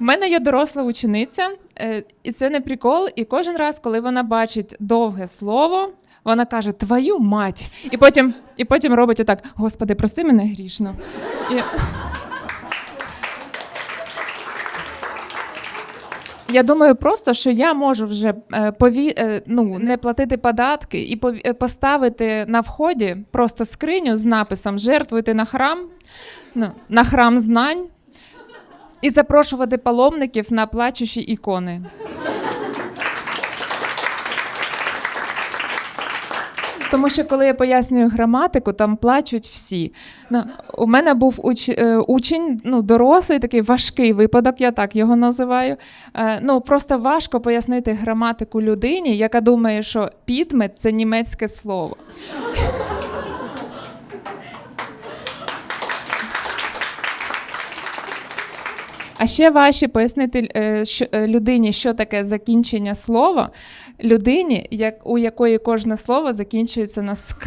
У мене є доросла учениця, е, і це не прикол. І кожен раз, коли вона бачить довге слово, вона каже Твою мать! І потім, і потім робить отак: Господи, прости мене грішно. І... Я думаю просто, що я можу вже е, пові... е, ну, не платити податки і поставити на вході просто скриню з написом Жертвуйте на храм, ну, на храм знань і запрошувати паломників на плачучі ікони. Тому що коли я пояснюю граматику, там плачуть всі. Ну, у мене був уч, е, учень, ну, дорослий, такий важкий випадок, я так його називаю. Е, ну, просто важко пояснити граматику людині, яка думає, що підмет це німецьке слово. А ще важче пояснити е, е, людині, що таке закінчення слова, людині, у якої кожне слово закінчується на ск.